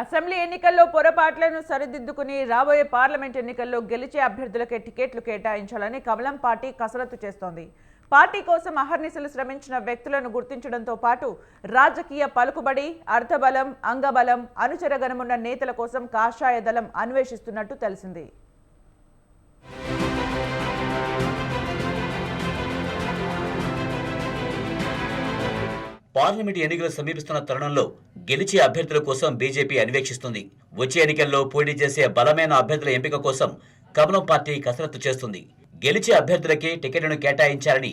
Assembly ఎన్నికల్లో పొరపాట్లను సరిదిద్దుకుని రాబోయే parliament ఎన్నికల్లో గెలిచే అభ్యర్థులకే టికెట్లు కేటాయించాలని కమలం పార్టీ కసరత్తు చేస్తోంది. పార్టీ కోసం అహర్నిశలు శ్రమించిన వ్యక్తులను గుర్తించడంతో పాటు రాజకీయ పలుకుబడి అర్థబలం అంగబలం అనుచరగణమున్న నేతల కోసం కాషాయ దళం అన్వేషిస్తున్నట్టు తెలిసింది. పార్లమెంట్ ఎన్నికలు సమీపిస్తున్న తరుణంలో గెలిచే అభ్యర్థుల కోసం బీజేపీ అన్వేషిస్తుంది. వచ్చే ఎన్నికల్లో పోటీ చేసే బలమైన అభ్యర్థుల ఎంపిక కోసం కమలం పార్టీ కసరత్తు చేస్తుంది. గెలిచే అభ్యర్థులకే టికెట్లను కేటాయించాలని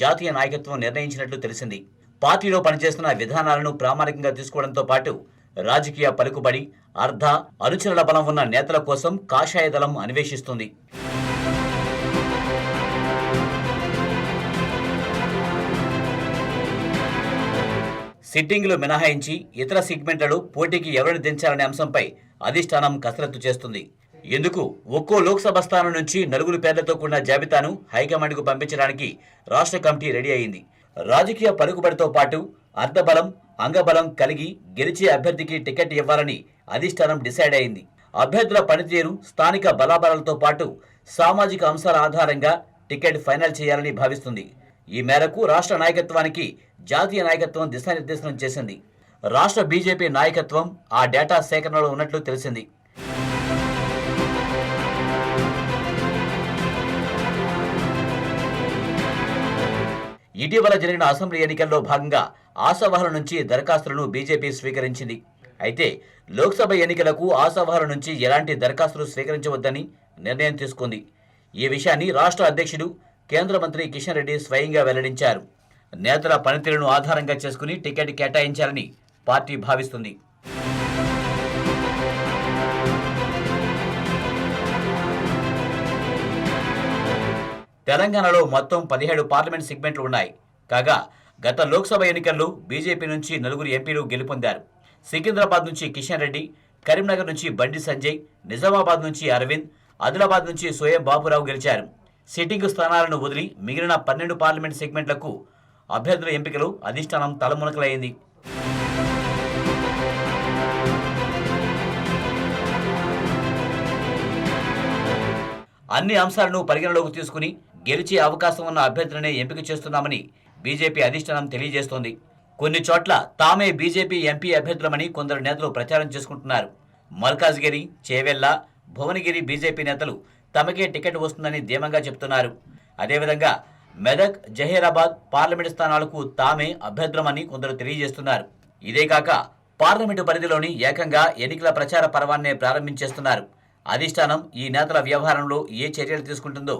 జాతీయ నాయకత్వం నిర్ణయించినట్లు తెలిసింది. పార్టీలో పనిచేస్తున్న విధానాలను ప్రామాణికంగా తీసుకోవడంతో పాటు రాజకీయ పలుకుబడి అర్ధ అనుచరుల బలం ఉన్న నేతల కోసం కాషాయ దళం అన్వేషిస్తుంది. సిట్టింగ్లు మినహాయించి ఇతర సెగ్మెంట్లలో పోటీకి ఎవరిని దించాలనే అంశంపై అధిష్టానం కసరత్తు చేస్తుంది. ఎందుకు ఒక్కో లోక్సభ స్థానం నుంచి నలుగురు పేర్లతో కూడిన జాబితాను హైకమాండ్కు పంపించడానికి రాష్ట్ర కమిటీ రెడీ అయింది. రాజకీయ పలుకుబడితో పాటు అర్ధబలం అంగబలం కలిగి గెలిచే అభ్యర్థికి టికెట్ ఇవ్వాలని అధిష్టానం డిసైడ్ అయింది. అభ్యర్థుల పనితీరు స్థానిక బలాబలాలతో పాటు సామాజిక అంశాల ఆధారంగా టికెట్ ఫైనల్ చేయాలని భావిస్తుంది. ఈ మేరకు రాష్ట్ర నాయకత్వానికి జాతీయ నాయకత్వం దిశానిర్దేశనం చేసింది. రాష్ట్ర బీజేపీ నాయకత్వం ఆ డేటా సేకరణలో ఉన్నట్లు తెలిసింది. ఇటీవల జరిగిన అసెంబ్లీ ఎన్నికల్లో భాగంగా ఆశావాహుల నుంచి దరఖాస్తులను బీజేపీ స్వీకరించింది. అయితే లోక్సభ ఎన్నికలకు ఆశావాహుల నుంచి ఎలాంటి దరఖాస్తులు స్వీకరించవద్దని నిర్ణయం తీసుకుంది. ఈ విషయాన్ని రాష్ట్ర అధ్యక్షుడు కేంద్ర మంత్రి కిషన్ రెడ్డి స్వయంగా వెల్లడించారు. నేతల పనితీరును ఆధారంగా చేసుకుని టికెట్ కేటాయించాలని పార్టీ భావిస్తుంది. తెలంగాణలో మొత్తం పదిహేడు పార్లమెంట్ సెగ్మెంట్లు ఉన్నాయి. కాగా గత లోక్సభ ఎన్నికల్లో బీజేపీ నుంచి నలుగురు ఎంపీలు గెలుపొందారు. సికింద్రాబాద్ నుంచి కిషన్ రెడ్డి కరీంనగర్ నుంచి బండి సంజయ్ నిజామాబాద్ నుంచి అరవింద్ ఆదిలాబాద్ నుంచి సోయం బాబురావు గెలిచారు. సిట్టింగ్ స్థానాలను వదిలి మిగిలిన పన్నెండు పార్లమెంట్ సెగ్మెంట్లకు అభ్యర్థుల ఎంపికలు అధిష్టానం తలమునకలైంది. అన్ని అంశాలను పరిగణలోకి తీసుకుని గెలిచే అవకాశం ఉన్న అభ్యర్థులనే ఎంపిక చేస్తున్నామని బీజేపీ అధిష్టానం తెలియజేస్తోంది. కొన్ని చోట్ల తామే బీజేపీ ఎంపీ అభ్యర్థులమని కొందరు నేతలు ప్రచారం చేసుకుంటున్నారు. మల్కాజ్గిరి చేవెళ్ళ భువనగిరి బీజేపీ నేతలు తమకే టికెట్ వస్తుందని ధీమంగా చెప్తున్నారు. అదేవిధంగా మెదక్ జహీరాబాద్ పార్లమెంటు స్థానాలకు తామే అభ్యర్థమని కొందరు తెలియజేస్తున్నారు. ఇదే కాక పార్లమెంటు పరిధిలోని ఏకంగా ఎన్నికల ప్రచార పర్వాన్నే ప్రారంభించేస్తున్నారు. అధిష్టానం ఈ నేతల వ్యవహారంలో ఏ చర్యలు తీసుకుంటుందో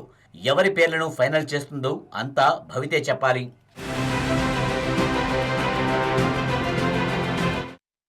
ఎవరి పేర్లను ఫైనల్ చేస్తుందో అంతా భవితే చెప్పాలి.